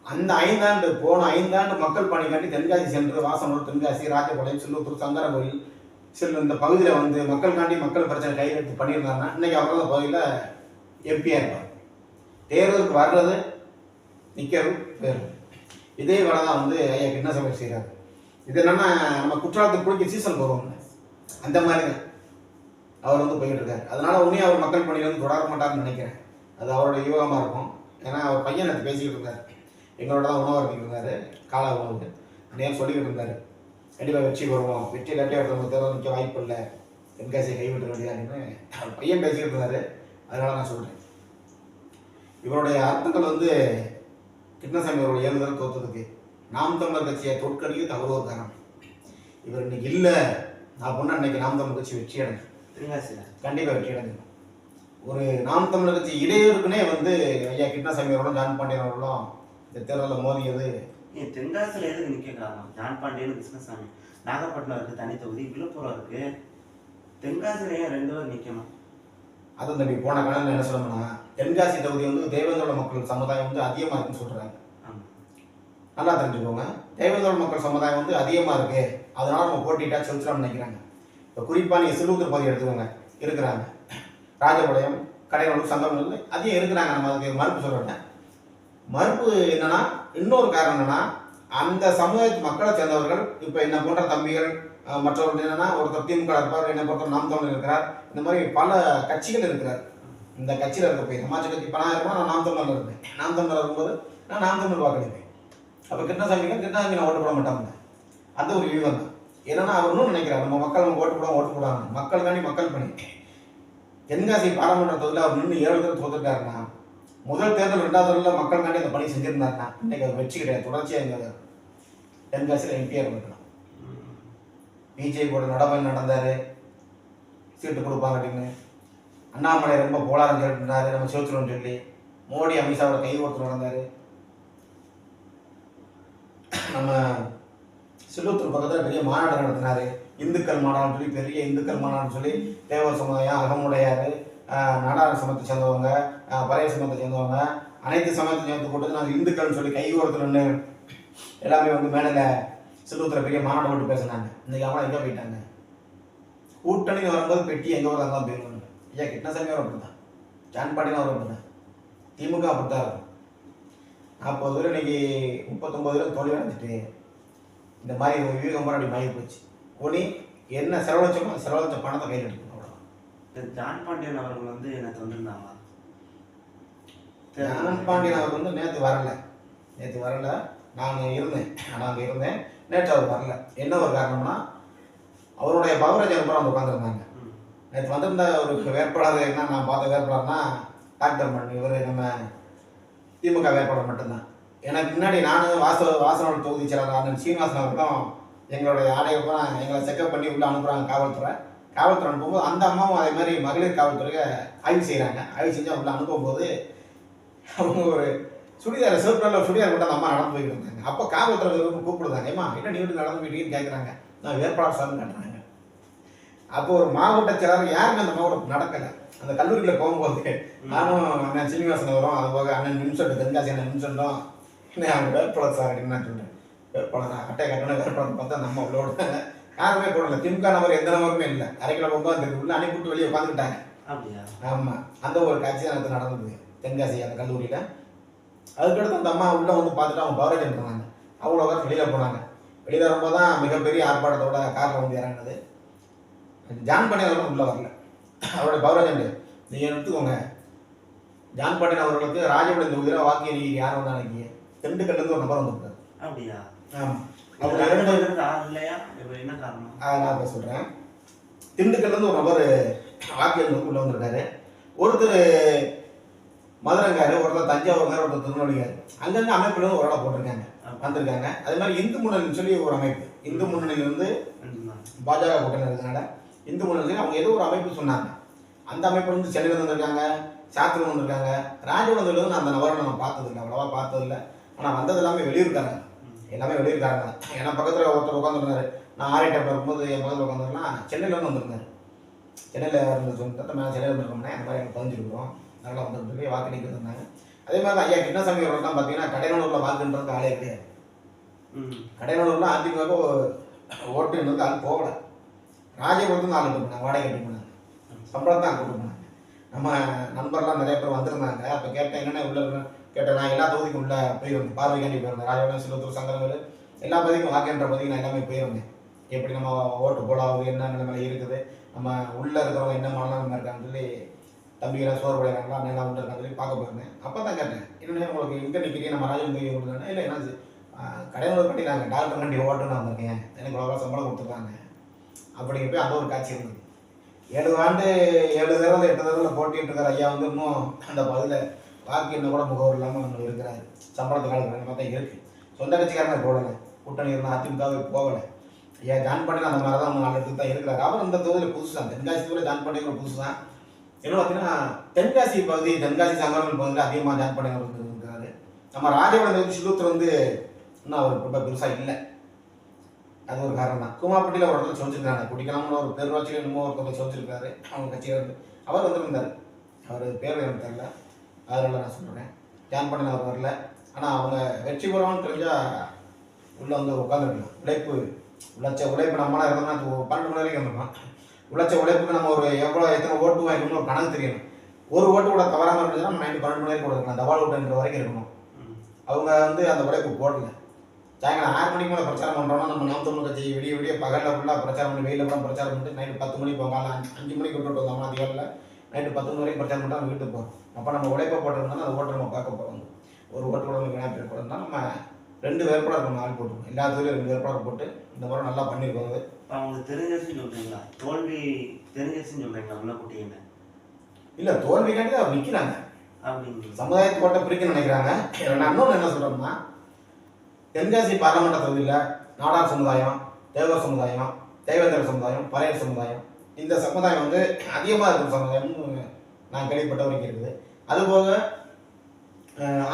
அந்த ஐந்தாண்டு போன ஐந்தாண்டு மக்கள் பணிக்காண்டி தென்காசி சென்று வாசனூர் தென்காசி ராஜபாளையம் சில்லூத்தூர் சங்கரகோயில் சில இந்த பகுதியில் வந்து மக்களுக்காண்டி மக்கள் பிரச்சனை கையெழுத்து பண்ணியிருந்தாங்கன்னா இன்னைக்கு அவர்கள் அந்த பகுதியில் எம்பியாக இருப்பார். தேர்தலுக்கு வர்றது நிற்கிறது பேர் இதே வேலை தான் வந்து ஐயா கிருஷ்ணசாமி செய்கிறாரு இது என்னன்னா நம்ம குற்றாலத்துக்கு குளிக்க சீசன் போகிறோம் அந்த மாதிரி தான் அவர் வந்து போயிட்டு இருக்காரு. அதனால உடனே அவர் மக்கள் பணியில வந்து தொடர மாட்டார்னு நினைக்கிறேன். அது அவரோட யூகமாக இருக்கும். ஏன்னா அவர் பையன் எனக்கு பேசிக்கிட்டு இருந்தார். எங்களோட தான் உணவு இருந்துட்டு இருந்தாரு. கால உணவுக்கு நேரம் சொல்லிக்கிட்டு இருந்தாரு. கண்டிப்பாக வெற்றி வருவோம் வெற்றி இல்லாட்டி ஒருத்தவங்க தேர்தல் நிற்க வாய்ப்பு இல்லை. தென்காசியை கைவிட்டு வேண்டியதான்னு அவர் பையன் பேசிக்கிட்டு இருந்தாரு. அதனால நான் சொல்கிறேன் இவருடைய அர்த்தங்கள் வந்து கிருஷ்ணசாமி அவருடைய ஏழுதல் தோத்ததுக்கு நாம் தமிழர் கட்சியை தோற்கடிக்க தவறு ஒரு காரணம். இவர் இன்னைக்கு இல்லை. நான் பொண்ணு இன்னைக்கு நாம் தமிழர் கட்சி வெற்றி அடைஞ்சு கண்டிப்பாக வெற்றி அடைஞ்சிடும் ஒரு நாம் தமிழர் கட்சி இடையூறுக்குனே வந்து ஐயா கிருஷ்ணசாமி அவர்களும் ஜான் பாண்டியன் அவர்களும் இந்த தேர்தலில் மோதியது. ஏன் தென்காசியில எதுக்கு நிக்க காரணம்? ஜான் பாண்டியன் கிருஷ்ணசாமி. நாகப்பட்டினம் இருக்கு தனி தொகுதி விழுப்புரம் இருக்கு தென்காசியில ஏன் ரெண்டு பேரும் நிக்கணும்? அதுவும் தம்பி போன காலம் என்ன சொல்லணும்னா தென்காசி தொகுதி வந்து தேவேந்திரோட மக்கள் சமுதாயம் வந்து அதிகமாக இருக்குன்னு சொல்கிறாங்க நல்லா தெரிஞ்சுக்கோங்க. தேவேந்திரோட மக்கள் சமுதாயம் வந்து அதிகமாக இருக்கு. அதனால நம்ம போட்டிட்டா செலுத்தலாம்னு நினைக்கிறாங்க. இப்போ குறிப்பாக நீங்கள் சிறுவத்தூர் பகுதி எடுத்துக்கோங்க. இருக்கிறாங்க. ராஜபாளையம் கடையனூர் சங்கமங்கள் அதையும் இருக்கிறாங்க நம்ம அதுக்கு மறுப்பு சொல்கிறேன் மறுப்பு என்னென்னா இன்னொரு காரணம் என்னென்னா அந்த சமுதாயத்து மக்களை சேர்ந்தவர்கள் இப்போ என்ன போன்ற தம்பிகள் மற்றவர்கள் என்னென்னா ஒருத்தர் திமுக இருப்பார் என்ன பொறுத்தவரை நாம் தமிழர் இருக்கிறார். இந்த மாதிரி பல கட்சிகள் இருக்கிறார். இந்த கட்சியில் இருக்க போய் சமாஜ கட்சி இப்போ நான் இருக்கணும் நான் நாம் தமிழர் இருப்பேன். நாம் தமிழர் இருக்கும்போது நான் நாம் தமிழ் வாக்களிப்பேன். அப்போ கிருஷ்ணசாமிக்கு கிருஷ்ணசாமி நான் ஓட்டு போட மாட்டாங்க அந்த ஒரு யூகம் தான். என்னன்னா அவர் இன்னும் நினைக்கிறார் நம்ம மக்கள் நம்ம ஓட்டு போட ஓட்டு போடாங்க தாண்டி மக்கள் பணி. தென்காசி பாராளுமன்ற தொகுதியில் அவர் நின்று ஏழு பேர் தோத்துட்டாருன்னா முதல் தேர்தல் ரெண்டாவது தேர்தலில் மக்களுக்காண்டி அந்த பணி செஞ்சிருந்தாருன்னா இன்னைக்கு அது வெற்றி கிடையாது. தொடர்ச்சியாக எங்க தென்காசியில் எம்பிஆர் இருக்கலாம் பிஜேபியோட நடமை நடந்தார். சீட்டு கொடுப்பாங்க அப்படின்னு. அண்ணாமலை ரொம்ப போலாரம் இருந்தார் நம்ம சிவச்சுரன் சொல்லி. மோடி அமித்ஷாவோட கை ஒருத்தர் நடந்தார். நம்ம சில்லூத்தூர் பக்கத்தில் பெரிய மாநாடு நடத்தினாரு. இந்துக்கள் மாநாடுன்னு சொல்லி பெரிய இந்துக்கள் மாநாடுன்னு சொல்லி தேவர் சமுதாயம் அகமுடையார் நாடார சமத்தை சேர்ந்தவங்க பழைய சமத்தை சேர்ந்தவங்க அனைத்து சமயத்தை சேர்ந்து போட்டு நாங்கள் இந்துக்கள்னு சொல்லி கைகோரத்தில் நின்று எல்லாமே வந்து மேடையில் சில்லூத்தில் பெரிய மாநாடு போட்டு பேசினாங்க. இன்றைக்கி அவங்களும் எங்கே போயிட்டாங்க? கூட்டணின்னு வரும்போது பெட்டி எங்கே வராங்க தான் போயிருவாங்க ஐயா கிருஷ்ணசாமி அவர் அப்படி தான் ஜான் பாண்டியன் அவர் அப்படி தான் திமுக அப்படி தான் இருக்கும். நாற்பது பேர் இன்னைக்கு முப்பத்தொம்பது பேர் தோல்வி அடைஞ்சிட்டு இந்த மாதிரி ஒரு விவேகம் போற அப்படி மாறி போச்சு. ஒனி என்ன செலவழிச்சோமோ அந்த செலவழிச்ச பணத்தை கையில் எடுக்கணும் இந்த ஜான் பாண்டியன் அவர்கள் வந்து எனக்கு வந்திருந்தாங்களா? ஜான் பாண்டியன் அவர் வந்து நேற்று வரல. நேற்று வரல. நான் இருந்தேன். நான் அங்கே இருந்தேன். நேற்று அவர் வரல. என்ன ஒரு காரணம்னா அவருடைய பவரேஜ் அனுப்புறம் அவங்க உட்காந்துருந்தாங்க. நேற்று வந்திருந்த ஒரு வேட்பாளர் என்ன நான் பார்த்த வேட்பாளர்னா டாக்டர் மண். இவர் நம்ம திமுக வேட்பாளர் மட்டும்தான். எனக்கு முன்னாடி நான் வாச வாசனோட தொகுதி செயலாளர் அண்ணன் சீனிவாசன் அவர்களும் எங்களுடைய ஆடையை பூரா எங்களை செக்அப் பண்ணி உள்ளே அனுப்புகிறாங்க காவல்துறை. காவல்துறை அனுப்பும்போது அந்த அம்மாவும் அதே மாதிரி மகளிர் காவல்துறையை ஆய்வு செய்கிறாங்க ஆய்வு செஞ்சு உள்ள அனுப்பும்போது அவங்க ஒரு சுடிதார் சிவப்பில் சுடிதார் மட்டும் அந்த அம்மா நடந்து போயிட்டு இருந்தாங்க. அப்போ காவல்துறை வந்து கூப்பிடுதாங்க ஏமா என்ன நீ வீட்டுக்கு நடந்து போயிட்டீங்கன்னு கேட்குறாங்க நான் வேட்பாளர் சார்னு காட்டுறாங்க. அப்போ ஒரு மாவட்ட செயலாளர் யாருமே அந்த மாவட்டம் நடக்கலை. அந்த கல்லூரியில் போகும்போது நானும் அண்ணன் சீனிவாசன் வரும் அது போக அண்ணன் நிமிஷம் தென்காசி அண்ணன் நிமிஷம் அவங்க வேட்பாளர் சார் அப்படின்னு நான் சொல்றேன் வேட்பாளர் அட்டை கட்டணம் வேட்பாளர் பார்த்தா நம்ம உள்ள விடுறாங்க யாருமே போடல. திமுக நபர் எந்த நபருமே இல்லை. போகும்போது அந்த உள்ள அனுப்பிவிட்டு வெளியே உட்காந்துக்கிட்டாங்க அப்படியா? ஆமாம் அந்த ஒரு காட்சி தான் நடந்தது. தென்காசி அந்த கல்லூரியில். அதுக்கடுத்து அந்த அம்மா உள்ளே வந்து பார்த்துட்டு அவங்க பவரேஜ் இருந்தாங்க அவ்வளோ பேர் வெளியில் போனாங்க. வெளியில் வரும்போது தான் மிகப்பெரிய ஆர்ப்பாட்டத்தோட காரில் வந்து இறங்குனது. ஜான் பாண்டியன் அவர்கள் உள்ளே வரல. அவருடைய பவரேஜ் நீங்கள் எடுத்துக்கோங்க. ஜான் பாண்டியன் அவர்களுக்கு ராஜபாளையம் தொகுதியில் வாக்கு எண்ணிக்கை யார் வந்தா அன்னைக்கு? திண்டுக்கல்லேருந்து ஒரு நபர் வந்திருக்காரு. அப்படியா? ஆமாம் ரெண்டு ரெண்டு ஆள் இல்லையா? இப்ப என்ன காரணம்? நான் இப்போ சொல்கிறேன் திண்டுக்கல்லேருந்து ஒரு நபர் எண்ணுக்கு உள்ளே வந்திருக்காரு. ஒருத்தர் மதுரங்காரு ஒருத்தர் தஞ்சாவூர்கார் ஒருத்தர் திருநெல்வேலிக்காரு. அங்கங்கே அமைப்புல ஒரு ஆளை போட்டிருக்காங்க. வந்திருக்காங்க. அதே மாதிரி இந்து முன்னணின்னு சொல்லி ஒரு அமைப்பு. இந்து முன்னணியிலிருந்து ரெண்டு நாள். பாஜக கூட்டணி இருக்கிறதுனால இந்து முன்னணி அவங்க ஏதோ ஒரு அமைப்பு சொன்னாங்க. அந்த அமைப்பு வந்து சென்னையில் வந்திருக்காங்க சாத்தூர் வந்திருக்காங்க ராஜகுலத்தில் வந்து அந்த நபரை நம்ம பார்த்ததில்லை அவ்வளோவா பார்த்ததில்ல. ஆனால் வந்தது எல்லாமே வெளியூர்காரங்க. ம். எல்லாமே வெளியூர்காரங்க. தான் ஏன்னா பக்கத்தில் ஒருத்தர் உட்காந்துருந்தாரு. நான் ஆரிட்டர் இருக்கும்போது என் பக்கத்தில் உட்காந்துருந்தா சென்னையிலேருந்து வந்திருந்தாரு. சென்னையில் இருந்து மேலே சென்னையில் இருந்திருக்கோம்னா இந்த மாதிரி எனக்கு பதிஞ்சிருக்கிறோம் நல்லா சொல்லி வாக்கு நிற்கிறது இருந்தாங்க அதே மாதிரி ஐயா கிருஷ்ணசாமி அவர்கள் தான் பார்த்தீங்கன்னா கடைநல்லூரில் வாக்குன்றது ஆளே கிடையாது. கடைநல்லூரில் அதிமுக ஓட்டுன்றது ஆள் போகல. ராஜபுரத்துலேருந்து ஆள் போனாங்க. வாடகை கட்டி போனாங்க. சம்பளம் தான் கூட்டு போனாங்க. நம்ம நண்பர்லாம் நிறைய பேர் வந்திருந்தாங்க. அப்போ கேட்டேன் என்னென்ன உள்ள கேட்டேன் நான் எல்லா தொகுதிக்கும் உள்ள போயிருந்தேன் பார்வைக்காண்டி போயிருந்தேன் ராஜபாளையம் சிலத்தூர் சங்கரங்கள் எல்லா பகுதிக்கும் வாக்கின்ற பகுதிக்கு நான் எல்லாமே போயிருந்தேன் எப்படி நம்ம ஓட்டு போடாது என்ன நிலைமையில இருக்குது நம்ம உள்ளே இருக்கிறவங்க என்ன மனநிலைமை இருக்காங்கன்னு சொல்லி தம்பிகளாம் சோறு படைகிறாங்களா நல்லா உள்ள சொல்லி பார்க்க போயிருந்தேன். அப்போ தான் கேட்டேன் என்னென்ன உங்களுக்கு எங்கே நிற்கிறீங்க நம்ம ராஜன் போய் கொடுத்தாங்க இல்லை என்ன கடையில் கட்டி நாங்கள் டாக்டர் வண்டி ஓட்டுன்னு வந்திருக்கேன். எனக்கு இவ்வளோ சம்பளம் கொடுத்துருக்காங்க. அப்படிங்க போய் அந்த ஒரு காட்சி இருந்தது. ஏழு ஆண்டு ஏழு தடவை எட்டு தடவை போட்டிட்டு இருக்கிற ஐயா வந்து இன்னும் அந்த பதில வாக்கு கூட முகவர் இல்லாமல் இன்னும் இருக்கிறாரு. சம்பளத்துக்கு ஆளுங்க தான் இருக்குது சொந்த கட்சிக்காரங்க போடலை கூட்டணி இருந்தால் அதிமுகவே போகலை. ஏன் ஜான் பண்ணி அந்த மாதிரி தான் நாலு இடத்துக்கு தான் இருக்கிறாரு. அவர் இந்த தொகுதியில் புதுசு தான் தென்காசி தொகுதியில் ஜான் பண்ணி புதுசு தான். என்ன பார்த்தீங்கன்னா தென்காசி பகுதி தென்காசி சங்கரன் பகுதியில் அதிகமாக ஜான் பண்ணி இருக்கிறாரு நம்ம ராஜபாளையம் சிலூத்தில் வந்து இன்னும் அவர் ரொம்ப பெருசாக இல்லை. அது ஒரு காரணம் தான். குமாப்பட்டியில் ஒரு இடத்துல சொல்லிச்சிருக்காங்க குடிக்கலாம்னு ஒரு பெருவாட்சியில் என்னமோ ஒருத்தர் சொல்லிச்சிருக்காரு அவங்க கட்சியில் இருந்து அவர் வந்திருந்தார். அவர் பேர் எனக்கு தெரியல. அதனால நான் சொல்கிறேன் ஸ்கேன் பண்ண நான் வரல. ஆனால் அவங்க வெற்றி பெறுவான்னு தெரிஞ்சால் உள்ளே வந்து உட்காந்துருக்கலாம் உழைப்பு உழைச்ச உழைப்பு நம்மளாக இருந்தோம்னா பன்னெண்டு மணி வரைக்கும் இருந்தோம் உழைச்ச உழைப்புக்கு நம்ம ஒரு எவ்வளோ எத்தனை ஓட்டு வாங்கிக்கணும் ஒரு கணக்கு தெரியணும். ஒரு ஓட்டு கூட தவறாமல் இருந்துச்சுன்னா நம்ம நைட்டு பன்னெண்டு மணி வரைக்கும் கொடுக்கலாம் தபால் ஓட்டுன்ற வரைக்கும் இருக்கணும். அவங்க வந்து அந்த உழைப்பு போடல. சாயங்காலம் ஆறு மணிக்கு மேலே பிரச்சாரம் பண்ணுறோம்னா நம்ம நாம் தமிழ் கட்சி விடிய விடிய பகலில் ஃபுல்லாக பிரச்சாரம் பண்ணி வெயிலில் கூட பிரச்சாரம் பண்ணிட்டு நைட்டு பத்து மணிக்கு போங்க. அஞ்சு மணிக்கு விட்டுட்டு வந்தோம்னா அதிகாரில் நைட்டு பத்து மணி வரைக்கும் பிரச்சாரம் பண்ணிட்டு அவங்க வீட்டுக்கு போகிறோம் அப்போ நம்ம உழைப்பை போட்டிருந்தோம்னா அந்த ஓட்டு நம்ம பார்க்க போகிறோம் ஒரு ஓட்டு நம்ம வீணாக போயிருக்கோம்னா நம்ம ரெண்டு வேறுபாடு நம்ம ஆள் போட்டுருக்கோம். எல்லா துறையிலும் ரெண்டு வேறுபாடு போட்டு இந்த முறை நல்லா பண்ணியிருக்கோம் அவங்களுக்கு தெரிஞ்சிருச்சுன்னு சொல்றீங்களா? தோல்வி தெரிஞ்சிருச்சுன்னு சொல்றீங்களா உள்ள குட்டின்னு இல்லை தோல்விக்காண்டி தான் நிற்கிறாங்க சமுதாயத்தை போட்ட பிரிக்க நினைக்கிறாங்க. நான் இன்னொன்று என்ன சொல்கிறோம்னா தென்காசி பாராளுமன்ற தொகுதியில் நாடார் சமுதாயம் தேவர் சமுதாயம் தேவேந்திர சமுதாயம் பறையர் சமுதாயம் இந்த சமுதாயம் வந்து அதிகமாக இருக்கிற சமுதாயம்னு நான் கேள்விப்பட்ட வரைக்கும் இருக்குது. அதுபோக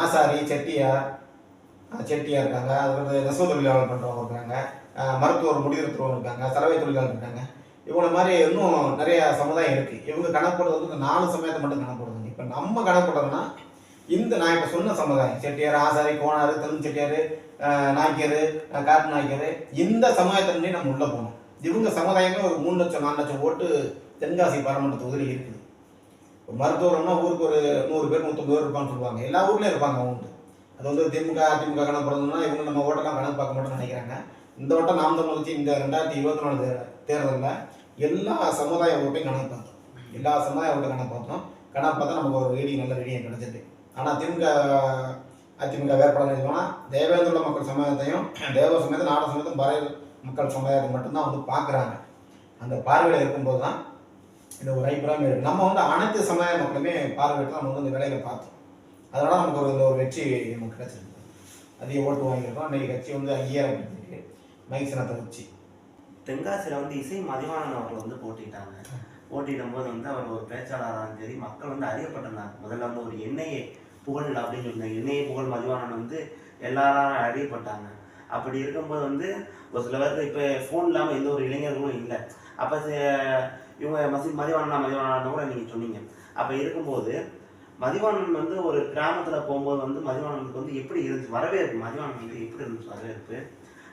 ஆசாரி செட்டியார் அஹ், செட்டியார் இருக்காங்க. வந்து நெசவு தொழிலாளர் பண்ணுறவங்க இருக்காங்க. மருத்துவர் முடிவெடுத்துறவங்க இருக்காங்க. சலவை தொழிலாளர் இருக்காங்க. இவங்கள மாதிரி இன்னும் நிறைய சமுதாயம் இருக்குது இவங்க கணக்கு போடுறது வந்து இந்த நாலு சமயத்தை மட்டும் கணக்கு போடுறாங்க இப்போ நம்ம கணக்கு இந்த நான் இப்போ சொன்ன சமுதாயம் செட்டியார் ஆசாரி கோணார் தெலுங்கு செட்டியார் நாய்க்கர் காட்டு நாய்க்கர் இந்த சமுதாயத்திலே நம்ம உள்ளே போகணும். இவங்க சமுதாயமே ஒரு மூணு லட்சம் நாலு லட்சம் ஓட்டு தென்காசி பாராளுமன்ற தொகுதியில் இருக்குது. ஒரு மருத்துவம்னா ஊருக்கு ஒரு நூறு பேர் நூற்றம்பது பேர் இருப்பான்னு சொல்லுவாங்க. எல்லா ஊர்லேயும் இருப்பாங்க அவங்க அது வந்து திமுக அதிமுக கணக்கு பிறந்தோம்னா இவங்க நம்ம ஓட்டெல்லாம் கணக்கு பார்க்க மாட்டோம்னு நினைக்கிறாங்க. இந்த ஓட்டம் நாம் தமிழ்ச்சி இந்த ரெண்டாயிரத்தி இருபத்தி நாலு தேர்தலில் எல்லா சமுதாய ஓட்டையும் கணக்கு பார்த்தோம். எல்லா சமுதாய ஓட்டையும் கணக்கு பார்த்தோம். கணக்கு பார்த்தா நமக்கு ஒரு ரீடிங் நல்ல ரீடிங் கிடைச்சது ஆனால் திமுக அதிமுக வேறுபாடு எதுனா தேவேந்திர மக்கள் சமுதாயத்தையும் தேவ சமயத்தை நாட சமயத்தும் பறைய மக்கள் சமுதாயத்தை மட்டும்தான் வந்து பார்க்குறாங்க. அந்த பார்வையில் இருக்கும்போது தான் இந்த ஒரு ஐப்புறாமல் இருக்குது நம்ம வந்து அனைத்து சமுதாய மக்களுமே பார்வையிட்டு நம்ம வந்து இந்த வேலையில் பார்த்தோம். அதனால் நமக்கு ஒரு இந்த ஒரு வெற்றி நமக்கு கிடச்சிருக்கு. அதிக ஓட்டு வாங்கியிருக்கோம். இன்றைக்கி கட்சி வந்து அங்கீகாரப்படுத்திருக்கு மைக் சின்னத்தை வச்சு. தென்காசியில் வந்து இசை மதிவாணன் அவர்கள் வந்து போட்டிட்டாங்க போட்டியிடும் போது வந்து அவர் ஒரு பேச்சாளராக சரி மக்கள் வந்து அறியப்பட்டிருந்தாங்க. முதல்ல வந்து ஒரு எண்ணெயை புகழ் அப்படின்னு சொன்னாங்க எண்ணெயை புகழ் மதிவாணன் வந்து எல்லாரும் அறியப்பட்டாங்க. அப்படி இருக்கும்போது வந்து ஒரு சில பேருக்கு இப்போ ஃபோன் இல்லாமல் எந்த ஒரு இளைஞர்களும் இல்லை. அப்போ இவங்க மசி மதிவாணனா மதிவாணன் கூட நீங்கள் சொன்னீங்க. அப்போ இருக்கும்போது மதிவாணன் வந்து ஒரு கிராமத்தில் போகும்போது வந்து மதிவாணனுக்கு வந்து எப்படி இருந்துச்சு? வரவேற்பு மதிவாணன் வந்து எப்படி இருந்துச்சு வரவேற்பு?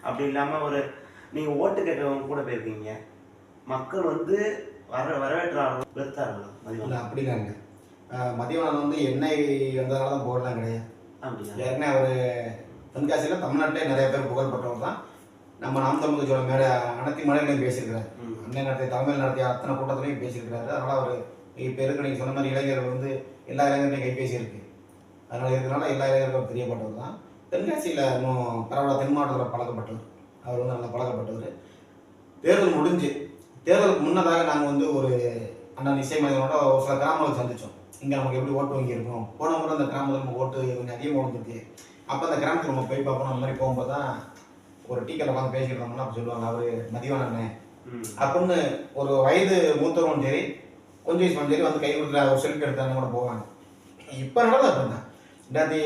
அப்படி இல்லாமல் ஒரு நீங்கள் ஓட்டு கேட்கறவங்க கூட போயிருக்கீங்க. மக்கள் வந்து வர வரவேற்றார்கள்? வெறுத்தார்கள் மதிவாணன் இல்லை மதியானம் வந்து எண்ணெய் வந்ததுனால தான் போடலாம் கிடையாது ஏற்கனவே அவர் தென்காசியில் தமிழ்நாட்டிலே நிறைய பேர் புகழ்பெற்றவர் தான். நம்ம நாம் தமிழ் சொல்ல மேலே அனைத்து மலைகளையும் பேசியிருக்கிறார். அண்ணன் நடத்திய தலைமையில் நடத்திய அத்தனை கூட்டத்திலையும் பேசியிருக்கிறாரு. அதனால் அவர் இப்போ இருக்க நீங்கள் சொன்ன மாதிரி இளைஞர்கள் வந்து எல்லா இளைஞர்களையும் கைபேசி இருக்கு அதனால் இருக்கிறனால எல்லா இளைஞர்களும் தெரியப்பட்டவர் தான். தென்காசியில் இன்னும் பரவாயில்ல தென் மாவட்டத்தில் பழக்கப்பட்டவர். அவர் வந்து நல்லா பழக்கப்பட்டவர். தேர்தல் முடிஞ்சு தேர்தலுக்கு முன்னதாக நாங்கள் வந்து ஒரு அண்ணன் இசை மையனோட ஒரு சில கிராமங்களை சந்தித்தோம் இங்கே நமக்கு எப்படி ஓட்டு வங்கி இருக்கும் போன முறை அந்த கிராமத்தில் நம்ம ஓட்டு கொஞ்சம் அதிகமாக விழுந்துருக்கு. அப்போ அந்த கிராமத்துக்கு நம்ம போய் பார்ப்போம். அந்த மாதிரி போகும்போது தான் ஒரு டீக்கெட் உட்காந்து பேசிட்டு இருந்தோம்னா அப்போ சொல்லுவாங்க. அவர் மதிவான அண்ணன் ம். அப்படின்னு ஒரு வயது மூத்தவரும் சரி கொஞ்சம் வயசு சரி வந்து கை கொடுக்குற ஒரு செல்ஃபி எடுத்தாங்க கூட போவாங்க. இப்போ நடந்தது அப்படிதான் ரெண்டாயிரத்தி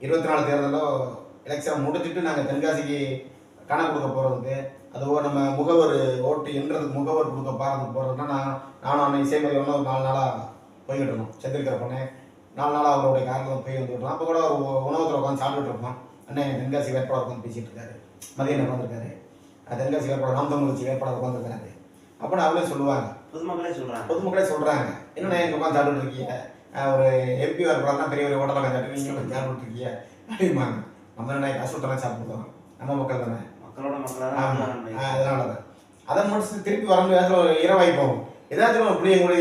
இருபத்தி நாலு தேர்தலில் எலெக்ஷன் முடிச்சுட்டு நாங்கள் தென்காசிக்கு கணக்கு கொடுக்க போகிறதுக்கு அது ஒரு நம்ம முகவர் ஓட்டு எண்றதுக்கு முகவர் கொடுக்க பாரதுக்கு போகிறதுனா நான் நானும் அண்ணன் இசைமதியம் ஒரு நாலு நாளாக போய்கிட்டு இருந்தோம். செந்திருக்கிற பொண்ணு நாலு நாளாக அவருடைய காரில் போய் வந்துட்டு இருந்தோம் அப்போ கூட ஒரு உணவகத்தில் உட்காந்து சாப்பிட்டுட்டு இருப்போம் அண்ணன் தென்காசி வேட்பாளர் உட்காந்து பேசிட்டு இருக்காரு. மதியம் உட்காந்துருக்காரு தென்காசி வேட்பாளர் நாம் தமிழ் கட்சி வேட்பாளர் உட்காந்துருக்காரு அப்படின்னு அவங்களே சொல்லுவாங்க. பொதுமக்களே சொல்றாங்க. பொதுமக்களே சொல்கிறாங்க என்னண்ணே எங்கள் உட்காந்து சாப்பிட்டு இருக்கீங்க? ஒரு எம்பி வேட்பாளர்னா பெரிய பெரிய ஹோட்டலில் சாப்பிட்டு நீங்கள் சாப்பிட்டு இருக்கீங்க. அப்படிம்பாங்க. நம்ம என்ன காசு விட்டலாம் சாப்பிடுவோம் நம்ம மக்கள் தானே. மக்களோட. தான் ஆஹ் அதனால தான் அதை முடிச்சு திருப்பி வரும்போது ஒரு இரவாகி போகும். ஏதாச்சும் புளியங்குடி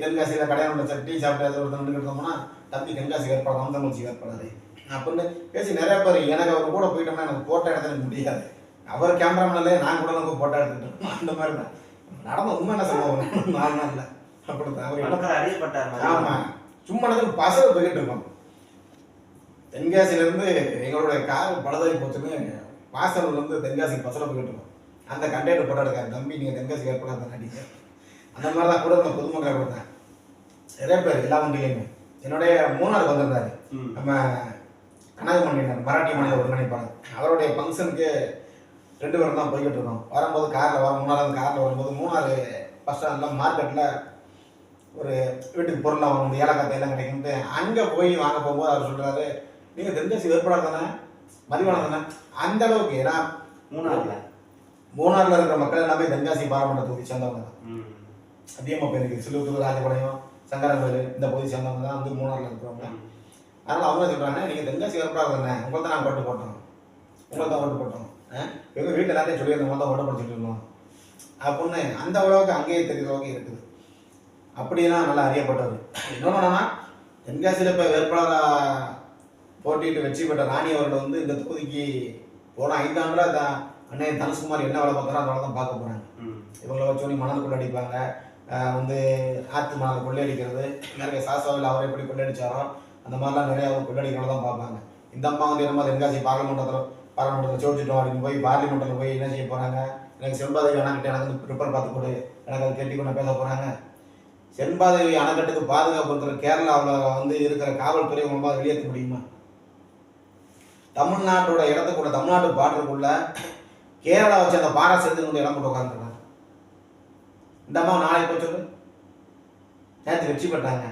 தென்காசியில் கடையில் சார் டீ சாப்பிட்டு ஏதாச்சும் ஒருத்தர் நின்றுட்டு இருந்தோம்னா தம்பி தென்காசி ஏற்பாடு வந்தமூச்சி ஏற்பாடு அப்படின்னு பேசி நிறைய பேர் எனக்கு அவர் கூட போயிட்டோம்னா எனக்கு போட்டோ எடுத்து எனக்கு முடியாது. அவர் கேமராமேன்ல நான் கூட நமக்கு போட்டோ எடுத்துட்டோம் அந்த மாதிரி தான். நடந்த உண்மை என்ன சொல்லுவோம் நாலு நாளில் அப்படித்தான். அவர் அறியப்பட்டார் ஆமா. சும்மா நடந்து பசங்க போய்கிட்டு இருக்கோம் தென்காசியில இருந்து எங்களுடைய கார் பழுதாகி போச்சுன்னு வாசல்ல இருந்து தென்காசிக்கு பசங்க போய்கிட்டு இருக்கோம் அந்த கண்டெய்னர் போட்டோ எடுக்காரு தம்பி நீங்க தென்காசி ஏற்படாத நடிக்க அந்த மாதிரி தான் கூட இருந்த பொதுமக்களை கொடுத்தேன் நிறைய பேர் எல்லா வண்டியிலையுமே என்னுடைய மூணாருக்கு வந்திருந்தாரு. நம்ம கனகமணியினர் மராட்டி மாநில ஒருங்கிணைப்பாளர். அவருடைய ஃபங்க்ஷனுக்கு ரெண்டு பேரும் தான் போய்கிட்டு இருக்கோம். வரும்போது காரில் வர மூணாவது காரில் வரும்போது மூணாறு பஸ் ஸ்டாண்டில் மார்க்கெட்டில் ஒரு வீட்டுக்கு பொருளாக வாங்க ஏலக்காய் தைலம் கிடைக்கும்ட்டு அங்கே போய் வாங்க போகும்போது அவர் சொல்கிறாரு நீங்கள் தென்காசி வேறுபாடு தானே? மதிவானம் தானே? அந்த அளவுக்கு ஏன்னா மூணாறுல மூணாறில் இருக்கிற மக்கள் எல்லாமே தென்காசி பாராளுமன்ற தொகுதி சேர்ந்தவங்க தான். அதிகமாக பேர் இருக்குது சிலுவத்தூர் ராஜபாளையம் சங்கரங்கோயில் இந்த பகுதி சேர்ந்தவங்க தான் வந்து மூணாறில் இருக்கிறவங்க. அதனால் அவங்க சொல்கிறாங்க நீங்கள் தென்காசி வேறுபாடு தானே உங்களை தான் நாங்கள் ஓட்டு போட்டோம். உங்களை தான் ஓட்டு போட்டோம். எங்கள் வீட்டில் எல்லாத்தையும் சொல்லியிருந்தோம் உங்களை தான் ஓட்டு படிச்சுட்டு இருந்தோம் அப்படின்னு அந்த அளவுக்கு அங்கேயே தெரிகிற அளவுக்கு இருக்குது. அப்படிலாம் நல்லா அறியப்பட்டது இன்னொன்று என்னன்னா தென்காசியில் இப்போ வேட்பாளராக போட்டியிட்டு வெற்றி பெற்ற ராணி அவர்கள் வந்து இந்த தொகுதிக்கு போன ஐந்தாண்டுல தான் அண்ணன் தனுஷ்குமார் என்ன வேலை பார்க்குறோம் அந்த வேலை தான் பார்க்க போகிறாங்க இவங்களை வச்சு உடனே மணல் கொள்ளடிப்பாங்க ஆஹ் வந்து ஆத்மாவை கொள்ளையடிக்கிறது. நிறைய சாசாவில் அவரை எப்படி கொள்ளையடிச்சாரோ அந்த மாதிரிலாம் நிறைய அவர் கொள்ளையடிக்கிறத தான் பார்ப்பாங்க. இந்த அம்மா வந்து என்னமோ தென்காசி பாராளுமன்றத்தில் பாராளுமன்றத்தில் சோதிச்சிட்டோம் அப்படின்னு போய் பார்லிமெண்ட்டில் போய் என்ன செய்ய போகிறாங்க எனக்கு செண்பாதேவி அணைக்கிட்ட எனக்கு வந்து ப்ரிப்பேர் பார்த்து கொடு. எனக்கு அதை கட்டி கொண்டு பேச போகிறாங்க செண்பாதேவி அணைக்கட்டுக்கு பாதுகாப்பு இருக்கிற கேரளாவில் வந்து இருக்கிற காவல்துறை மூலமாக வெளியேற்ற முடியுமா? தமிழ்நாட்டோட இடத்துக்குள்ள தமிழ்நாட்டு பாட்டுக்குள்ள கேரளா வச்சு அந்த பாரா சேர்த்து கொண்டு இடம் போட்டு உட்காந்துருக்காங்க இந்த அம்மா நாளைக்கு போய் சொல்லு. நேற்று வெற்றி பெற்றாங்க.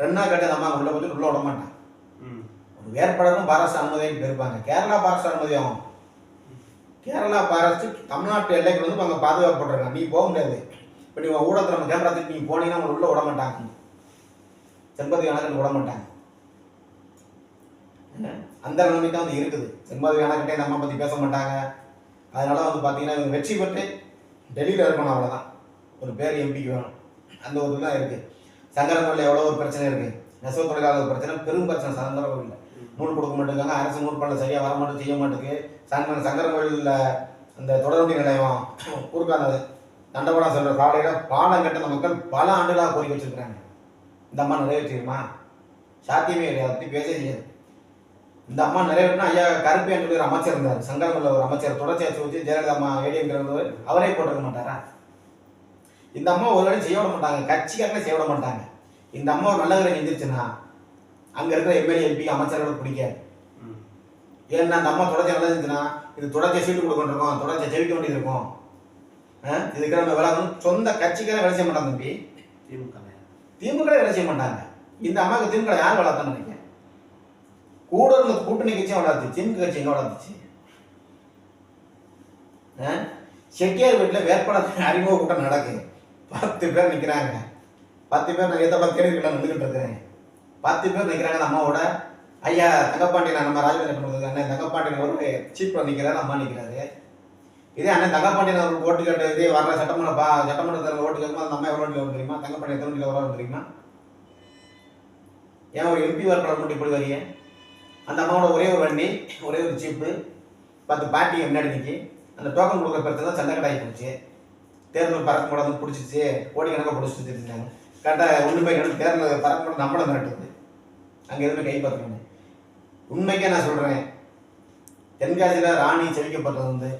ரெண்டா கட்டி அந்த அம்மா உள்ள போச்சு உள்ள விட மாட்டாங்க. ம். ஒரு வேறுபாடும் பாரஸ்ட் அனுமதின்னு இருப்பாங்க. கேரளா பாரஸ்ட் அனுமதி ஆகும் கேரளா பாரஸ்ட் தமிழ்நாட்டு எல்லைக்கு வந்து அங்கே பாதுகாப்பு போட்டுருக்காங்க நீ போக முடியாது. இப்போ நீ உன் ஊடகத்தில் நம்ம கேமரா தூக்கி நீ போனீங்கன்னா உங்களை உள்ள விட மாட்டாங்க. செண்பதி கணக்கில் விட மாட்டாங்க? அந்த நிலைமை தான் வந்து இருக்குது. செண்பதி கணக்கிட்டே இந்த அம்மா பற்றி பேச மாட்டாங்க. அதனால வந்து பார்த்தீங்கன்னா இவங்க வெற்றி பெற்று டெல்லியில் இருக்கணும் அவ்வளோதான் ஒரு பேர் எம்பிக்கு வேணும். அந்த ஒரு இதுதான் இருக்குது சங்கரங்கோவில் எவ்வளோ ஒரு பிரச்சனை இருக்குது நெசவு தொழிலாளர் பிரச்சனை பெரும் பிரச்சனை சங்கரங்கோவில் நூல் கொடுக்க மாட்டேங்காங்க அரசு நூல் பண்ணல சரியாக வர மாட்டேன் செய்ய மாட்டேங்குது. சங்கர சங்கரங்கோயிலில் அந்த தொடர்வண்டி நிலையம் ஊருக்கானது தண்டபடம் சொல்கிற சாலையில் பாலம் கட்டின மக்கள் பல ஆண்டுகளாக கோரிக்கை வச்சிருக்கிறாங்க. இந்த அம்மா நிறைவேற்றிடுமா சாத்தியமே கிடையாது அதை பற்றி பேச செய்யாது இந்த அம்மா நிறைவேற்றினா ஐயா கருப்பேன் சொல்லி ஒரு அமைச்சர் இருந்தார். சங்கரங்கோயில் ஒரு அமைச்சர் தொடர்ச்சியாச்சு வச்சு ஜெயலலிதா அம்மா ஏடிஎம்கிறவர் அவரே போட்டிருக்க மாட்டாரா? இந்த அம்மா ஒரு வேலையும் செய்ய விட மாட்டாங்க. கட்சிக்காரங்களே செய்ய விட மாட்டாங்க. இந்த அம்மா ஒரு நல்ல வேலை செஞ்சிருச்சுன்னா அங்க இருக்கிற எம்எல்ஏ எம்பி அமைச்சர்களுக்கு பிடிக்காது ஏன்னா அந்த அம்மா தொடர்ச்சி நல்லா செஞ்சுன்னா இது தொடர்ச்சியாக சீட்டு கொடுக்க இருக்கோம். தொடர்ச்சியாக ஜெயிக்க வேண்டியது இருக்கும்? இதுக்கு நம்ம வந்து சொந்த கட்சிக்காரே வேலை செய்ய மாட்டாங்க தம்பி. திமுக திமுக வேலை செய்ய மாட்டாங்க. இந்த அம்மாவுக்கு திமுக யார் வளர்த்தான்னு நினைக்கிறேன் கூட இருந்த கூட்டணி கட்சியும் வளர்த்துச்சு திமுக கட்சி எங்க வளர்த்துச்சு? செட்டியார் வீட்டில் வேட்பாளர் அறிமுக கூட்டம் நடக்குது. பத்து பேர் நிற்கிறாங்க பத்து பேர் நான் எதை கேள்வி கிட்ட நின்றுக்கிட்டு இருக்கிறேன். பத்து பேர் நிற்கிறாங்க அந்த அம்மாவோட ஐயா தங்கப்பாண்டியன் நம்ம ராஜவேந்திர அண்ணன் தங்கப்பாண்டியன் ஒரு சீப்பில் நிற்கிறாரு அம்மா நிற்கிறாரு இதே அண்ணன் தங்கப்பாண்டியன் அவருக்கு ஓட்டு கேட்ட இதே வர சட்டமன்ற பா சட்டமன்ற தேர்தல் ஓட்டு கேட்கும்போது அந்த அம்மா எவ்வளோ வண்டியில் வரும் தெரியுமா? தங்கப்பாண்டியன் எத்தனை வண்டியில் வரும் தெரியுமா? ஏன் ஒரு எம்பி வரப்பட மட்டும் இப்படி வரீங்க அந்த அம்மாவோட ஒரே ஒரு வண்டி ஒரே ஒரு சீப்பு பத்து பாட்டி முன்னாடி நிற்கி அந்த டோக்கன் கொடுக்குற பிரச்சனை தான் சண்டைக்கடாகி போச்சு. தேர்தல் பறக்க கூடாதுன்னு பிடிச்சிச்சு கோடிக்கணக்காக பிடிச்சிட்டு இருந்தாங்க. கரெக்டாக ஒன்று போய் கணக்கு தேர்தல் பறக்க கூட நம்மளை மிரட்டுது. அங்கே எதுவுமே கை பார்த்துக்கணும் உண்மைக்கே நான் சொல்கிறேன் தென்காசியில் ராணி செவிக்கப்பட்டது வந்து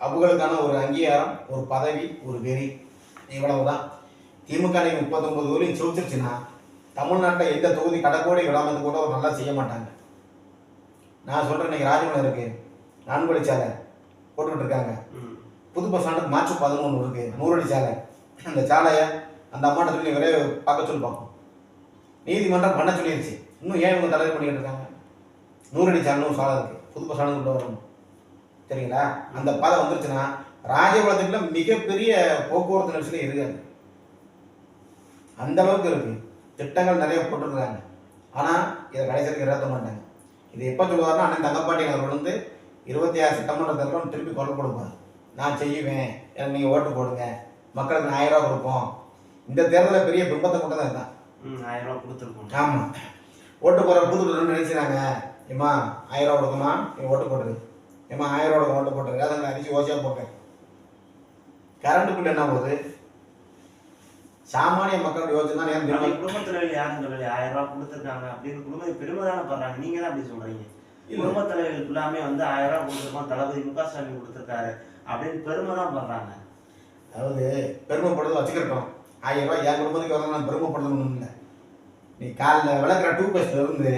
அவங்களுக்கான ஒரு அங்கீகாரம் ஒரு பதவி ஒரு வெறி. இவ்வளவு தான் திமுக நீங்கள் முப்பத்தொம்பது ஊரையும் சோதிச்சிருச்சுன்னா தமிழ்நாட்டில் எந்த தொகுதி கடற்கோடி விடாமல் கூட ஒரு நல்லா செய்ய மாட்டாங்க. நான் சொல்கிறேன் இன்றைக்கி ராஜமலை இருக்கு. நான்கு வழிச்சாலை போட்டுக்கிட்டு இருக்காங்க. புது பஸ் ஸ்டாண்டுக்கு மார்ச் பதினொன்று இருக்கு. நூறடி சாலை. அந்த சாலையை அந்த அம்மாட்ட சொல்லி ஒரே பார்க்க சொல்லி பார்ப்போம் நீதிமன்றம் பண்ண சொல்லிடுச்சு இன்னும் ஏன் இவங்க தலைவர் பண்ணிக்கிட்டு இருக்காங்க? நூறடி சாலைன்னு சாலை இருக்கு. புது பஸ் ஸ்டாண்டு கொண்டு வரணும். சரிங்களா? அந்த பாதை வந்துருச்சுன்னா ராஜபாளையத்துக்குள்ள மிகப்பெரிய போக்குவரத்து நெரிசலே இருக்காது. அந்த அளவுக்கு இருக்கு. திட்டங்கள் நிறைய போட்டிருக்கிறாங்க. ஆனால் இதை கடைசிக்கு இறத்த மாட்டாங்க. இது எப்போ சொல்லுவாருன்னா அண்ணன் தங்கப்பாட்டி அவர்கள் வந்து இருபத்தி ஆறு சட்டமன்ற தேர்தலும் திருப்பி குரல் கொடுப்பார். நான் செய்வேன். எனக்கு நீங்கள் ஓட்டு போடுங்க. மக்களுக்கு நான் ஆயிரம் ரூபா கொடுப்போம். இந்த தேர்தலில் பெரிய பிம்பத்தை கொண்டு தான் இருந்தான் ஆயிரம் ரூபா கொடுத்துருக்கோம். ஆமாம் ஓட்டு போகிற புது நினைச்சாங்க ஏம்மா ஆயிரம் ரூபா கொடுக்குமா நீ ஓட்டு போட்டுரு. ஏம்மா ஆயிரம் ரூபா ஓட்டு போட்டுரு. அதான் அரிசி ஓசியாக போட்டேன். கரண்ட் பில் என்ன போகுது? சாமானிய மக்களோட யோசனை தான் நம்ம குடும்பத்தில் யாரும் சொல்லலையே ஆயிரம் ரூபா கொடுத்துருக்காங்க அப்படின்னு குடும்பம் பெருமை தானே பண்றாங்க. நீங்க தான் அப்படி சொல்றீங்க. இல்ல. குடும்ப தலைவர்கள் எல்லாமே வந்து ஆயிரம் ரூபா கொடுத்துருக்கோம். தளபதி முக ஸ்டாலின் கொடுத்துருக்காரு. அப்படின்னு பெருமை தான் பண்றாங்க. அதாவது பெருமைப்படுறது வச்சுக்கிட்டோம் ஆயிரம் ரூபாய் என் குடும்பத்துக்கு வரணும் நான் பெருமைப்படுறதுன்னு இல்லை. நீ காலைல விளக்குற டூ பேஸ்ட்ல இருந்து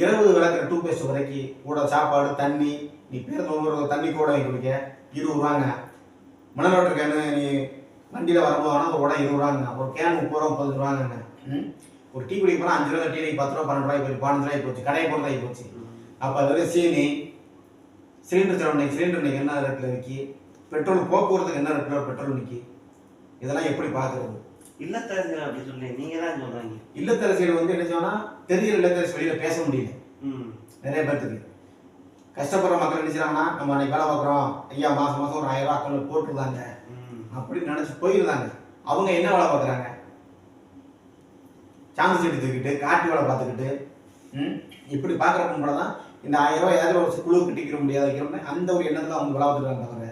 இரவு விளக்குற டூ பேஸ்ட் வரைக்கும் கூட சாப்பாடு தண்ணி நீ பேருந்து ஒவ்வொரு தண்ணி கூட வாங்கி குடிக்க. இருபது ரூபாங்க மணல் கேனு நீ வண்டியில் வரும்போது ஆனால் ஒரு உடம்பு இருபது ரூபாங்க ஒரு கேன் முப்பது ரூபா முப்பது ரூபாங்க ஒரு டீ குடிக்க போனால் அஞ்சு ரூபா டீ நீ பத்து ரூபா பன்னெண்டு ரூபாய் போச்சு பதினஞ்சு ரூபாய் போச்சு கடையை போகிறது ஆகி போச்சு. அப்போ அதில் சீனி சிலிண்டர் செலவு சிலிண்டர் இன்னைக்கு என்ன ரேட்டில் விற்கி பெட்ரோல் போக்குவரத்துக்கு என்ன ரேட்டில் பெட்ரோல் நிற்கி இதெல்லாம் எப்படி பார்க்கறது? இல்லத்தரசிகள் அப்படி சொல்லி நீங்க தான் சொல்றீங்க. இல்லத்தரசிகள் வந்து என்ன சொன்னா தெரிகிற இல்லத்தரசி வெளியில் பேச முடியல. ம். நிறைய பேர்த்துக்கு. கஷ்டப்படுற மக்கள் என்ன செய்றாங்கன்னா நம்ம அன்னைக்கு வேலை பார்க்குறோம். ஐயா மாதம் மாதம் ஒரு ஆயிரம் ரூபா அக்கௌண்ட்டில் போட்டுருந்தாங்க. ம். அப்படின்னு நினச்சி போயிருந்தாங்க. அவங்க என்ன வேலை பார்க்குறாங்க? சாந்து செடி தூக்கிட்டு காட்டு வேலை பார்த்துக்கிட்டு ம், இப்படி பார்க்குறப்ப கூட தான் இந்த ஆயிரம் ரூபாய் ஏதாவது ஒரு குழு கட்டிக்கிற முடியாது வைக்கிறோம்னு அந்த ஒரு எண்ணத்தில் அவங்க வந்துருக்காங்க தவிர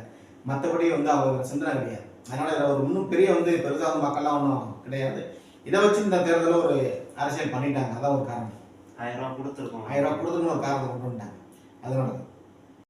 மற்றபடி வந்து அவங்க சிந்தனை கிடையாது. அதனால இதில் ஒரு இன்னும் பெரிய வந்து பெருசாக வந்து மக்கள்லாம் ஒன்றும் கிடையாது. இதை வச்சு இந்த தேர்தலில் ஒரு அரசியல் பண்ணிட்டாங்க. அதான் ஒரு காரணம். ஆயிரம் ரூபா கொடுத்துருக்கோம். ஆயிரம் ரூபாய் கொடுத்துன்னு ஒரு காரணத்தை கொண்டு வந்துட்டாங்க. அதனால தான்.